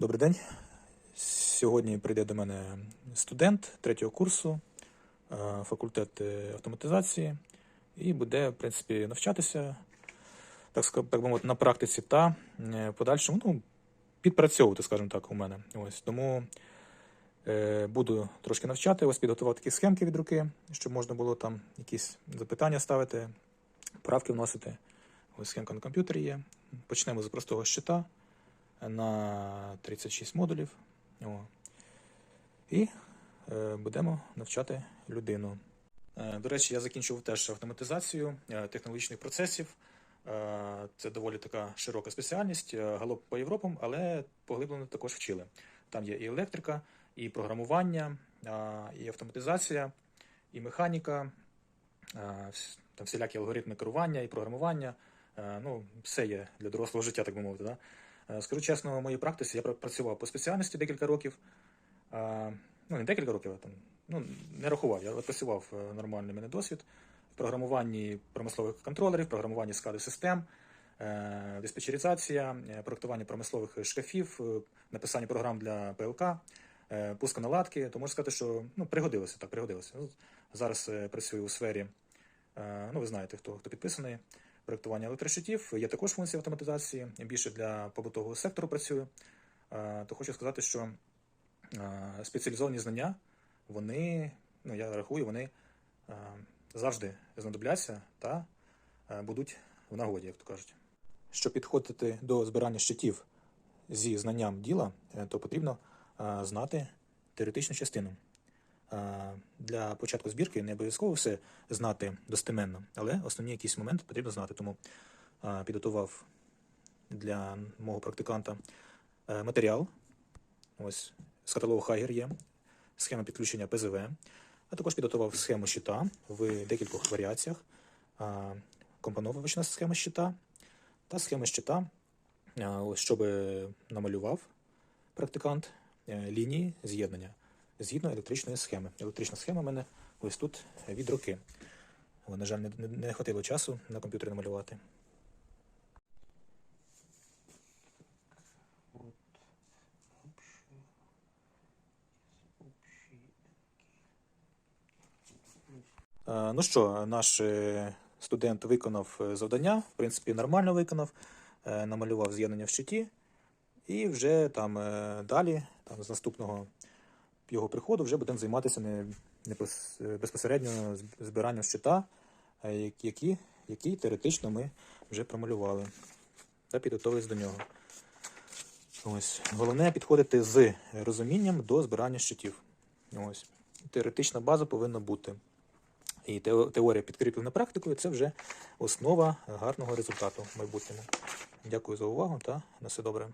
Добрий день. Сьогодні прийде до мене студент третього курсу, е, факультет автоматизації, і буде, в принципі, навчатися, так так би мовити, на практиці та е, подальшому ну, підпрацьовувати, скажімо так, у мене. Ось тому е, буду трошки навчати, ось підготував такі схемки від руки, щоб можна було там якісь запитання ставити, правки вносити. Ось схемка на комп'ютері є. Почнемо з простого щита на 36 модулів. О. І е, будемо навчати людину. Е, До речі, я закінчував теж автоматизацію е, технологічних процесів. Це доволі така широка спеціальність, галоп по Європам, але поглиблено також вчили. Там є і електрика, і програмування, і автоматизація, і механіка, там всілякі алгоритми керування і програмування. Ну, все є для дорослого життя, так би мовити. Да? Е, Скажу чесно, в моїй практиці я працював по спеціальності декілька років. Ну, не декілька років, а там, ну, не рахував. Я працював е, нормальний мене досвід в програмуванні промислових контролерів, програмуванні скади систем, е, диспетчеризація, е, проектування промислових шкафів, написання програм для ПЛК, пусконаладки. То можу сказати, що ну, пригодилося так, пригодилося. Зараз працюю у сфері, ну ви знаєте, хто, хто підписаний проектування електрощитів. Є також функції автоматизації. Більше для побутового сектору працюю. Е, То хочу сказати, що е, спеціалізовані знання, вони, ну я рахую, вони е, завжди знадобляться та будуть в нагоді, як то кажуть. Щоб підходити до збирання щитів зі знанням діла, то потрібно знати теоретичну частину. Для початку збірки не обов'язково все знати достеменно, але основні якісь моменти потрібно знати. Тому підготував для мого практиканта е, матеріал. Ось з каталогу Хайгер є, схема підключення ПЗВ, а також підготував схему щита в декількох варіаціях, компоновочна схема щита та схема щита, щоб намалював практикант е, лінії з'єднання згідно електричної схеми. Електрична схема в мене ось тут від руки. О, на жаль, не, не, не хватило часу на комп'ютері намалювати. Е, Ну що, наш е, студент виконав е, завдання, в принципі, нормально виконав, намалював з'єднання в щиті, і вже там далі, там, з наступного його приходу, вже будемо займатися не, не е, безпосередньо збиранням щита, які, який теоретично ми вже промалювали та підготовились до нього. Ось. Головне підходити з розумінням до збирання щитів. Ось. Теоретична база повинна бути. І теорія підкріплена практикою це вже основа гарного результату в майбутньому. Дякую за увагу та на все добре.